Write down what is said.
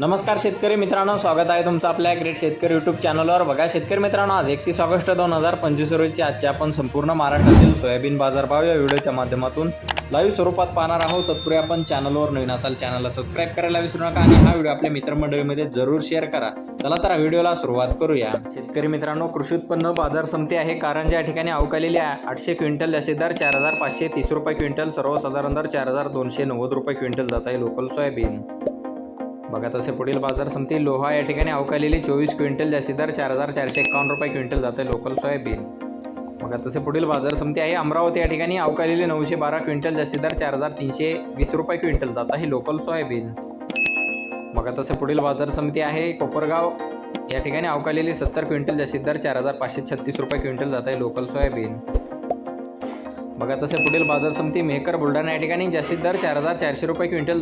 नमस्कार शेतकरी मित्रांनो स्वागत आहे तुमचं आपल्या ग्रेट शेतकरी यूट्यूब चॅनलवर बघा शेतकरी मित्रांनो आज एकतीस ऑगस्ट दोन हजार पंचवीस रोजी आजचे आपण संपूर्ण महाराष्ट्रातील सोयाबीन बाजारभाव या व्हिडिओच्या माध्यमातून लाईव्ह स्वरूपात पाहणार आहोत. तत्पूर्वी आपण चॅनलवर नवीन असाल चॅनलला सबस्क्राईब करायला विसरू नका आणि हा व्हिडिओ आपल्या मित्रमंडळीमध्ये जरूर शेअर करा. चला तर व्हिडिओला सुरुवात करूया. शेतकरी मित्रांनो कृषी उत्पन्न बाजार समिती आहे. कारण ज्या ठिकाणी अवकालेली आहे आठशे क्विंटल जास्तीत दर चार हजार पाचशे तीस रुपये क्विंटल सर्वसाधारण दर चार हजार दोनशे नव्वद रुपये क्विंटल जात आहे लोकल सोयाबीन बघा तसे पुढील बाजार समिती लोहा या ठिकाणी अवकालेली चोवीस क्विंटल जास्तीत दर चार हजार चारशे एकावन्न रुपये क्विंटल जाते लोकल सोयाबीन. बघा तसे पुढील बाजार समिती आहे. अमरावती या ठिकाणी अवकालेली नऊशे बारा क्विंटल जास्ती दर चार हजार तीनशे वीस रुपये क्विंटल जात आहे लोकल सोयाबीन. बघा तसे पुढील बाजार समिती आहे. कोपरगाव या ठिकाणी अवकालेली सत्तर क्विंटल जास्तीत दर चार हजार पाचशे छत्तीस रुपये क्विंटल जात आहे लोकल सोयाबीन. बघा तसे पुढील बाजार समिती मेहकर बुलढाणा या ठिकाणी जास्तीत दर चार हजार चारशे रुपये क्विंटल